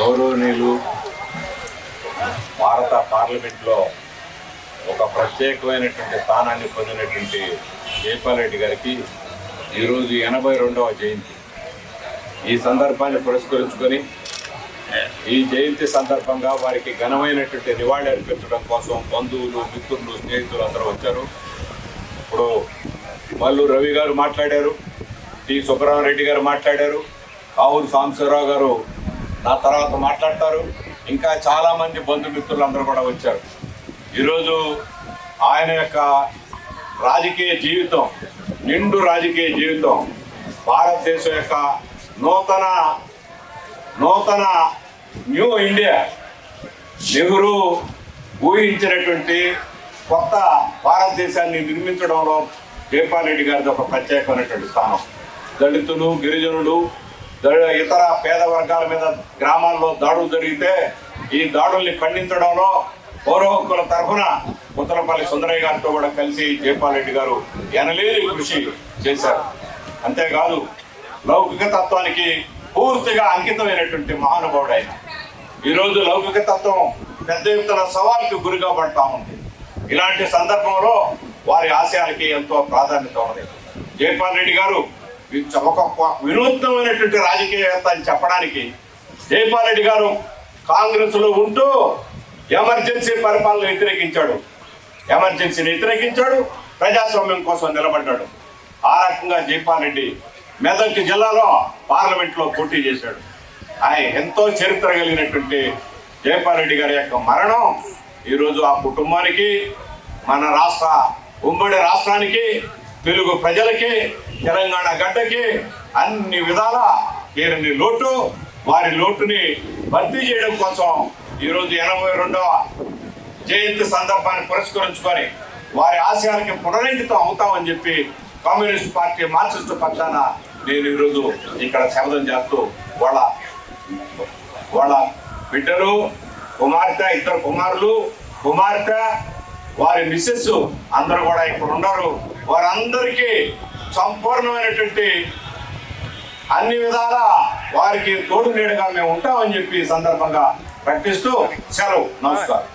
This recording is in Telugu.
గౌరవనీయులు భారత పార్లమెంట్లో ఒక ప్రత్యేకమైనటువంటి స్థానాన్ని పొందినటువంటి జైపాల్రెడ్డి గారికి ఈరోజు ఎనభై రెండవ జయంతి. ఈ సందర్భాన్ని పురస్కరించుకొని ఈ జయంతి సందర్భంగా వారికి ఘనమైనటువంటి నివాళి అర్పించడం కోసం బంధువులు మిత్రులు స్నేహితులు అందరూ వచ్చారు. ఇప్పుడు మల్లు రవి గారు మాట్లాడారు టి సుబ్రహ్మరెడ్డి గారు మాట్లాడారు కావులు సాంబశివరావు గారు నా తర్వాత మాట్లాడతారు. ఇంకా చాలా మంది బంధుమిత్రులు అందరూ కూడా వచ్చారు. ఈరోజు ఆయన యొక్క రాజకీయ జీవితం నిండు రాజకీయ జీవితం భారతదేశం యొక్క నూతన నూతన న్యూ ఇండియా నెహ్రూ ఊహించినటువంటి కొత్త భారతదేశాన్ని నిర్మించడంలో జైపాల్ రెడ్డి గారిది ఒక ప్రత్యేకమైనటువంటి స్థానం. దళితులు గిరిజనులు ఇతర పేద వర్గాల మీద గ్రామాల్లో దాడులు జరిగితే ఈ దాడుల్ని ఖండించడంలో పౌర హక్కుల తరఫున ఉత్తరపల్లి సుందరయ్య గారితో కూడా కలిసి జైపాల్ రెడ్డి గారు ఎనలేని కృషి చేశారు. అంతేకాదు లౌకిక తత్వానికి పూర్తిగా అంకితమైనటువంటి మహానుభావుడు ఆయన ఈరోజు లౌకిక తత్వం పెద్ద ఎత్తున సవాల్కి గురిగా పడతా ఉంది. ఇలాంటి సందర్భంలో వారి ఆశయాలకి ఎంతో ప్రాధాన్యత ఉంది జైపాల్ రెడ్డి గారు వి- ఒక వినూత్నమైనటువంటి రాజకీయవేత్త అని చెప్పడానికి జైపాల్ రెడ్డి గారు కాంగ్రెస్లో ఉంటూ ఎమర్జెన్సీ పరిపాలన వ్యతిరేకించాడు. ఎమర్జెన్సీని వ్యతిరేకించాడు ప్రజాస్వామ్యం కోసం నిలబడ్డాడు. ఆ రకంగా జైపాల్ రెడ్డి మెదక్ జిల్లాలో పార్లమెంట్లో పోటీ చేశాడు. ఆయన ఎంతో చరిత్ర కలిగినటువంటి జైపాల్ రెడ్డి గారి యొక్క మరణం ఈరోజు ఆ కుటుంబానికి మన రాష్ట్ర ఉమ్మడి రాష్ట్రానికి తెలుగు ప్రజలకి తెలంగాణ గడ్డకి అన్ని విధాల వీరిని లోటు వారి లోటుని భర్తీ చేయడం కోసం ఈరోజు ఎనభై రెండవ జయంతి సందర్భాన్ని పురస్కరించుకొని వారి ఆశయాలకి పునరంకితం అవుతామని చెప్పి కమ్యూనిస్ట్ పార్టీ మార్క్సిస్ట్ పక్షాన నేను ఈరోజు ఇక్కడ శబ్దం చేస్తూ వాళ్ళ వాళ్ళ బిడ్డలు కుమార్తె ఇద్దరు కుమారులు కుమార్తె వారి మిస్సెస్ అందరూ కూడా ఇక్కడ ఉన్నారు. వారందరికీ సంపూర్ణమైనటువంటి అన్ని విధాల వారికి తోడు నీడగా మేము ఉంటామని చెప్పి సందర్భంగా ప్రకటిస్తూ సెలవు. నమస్కారం.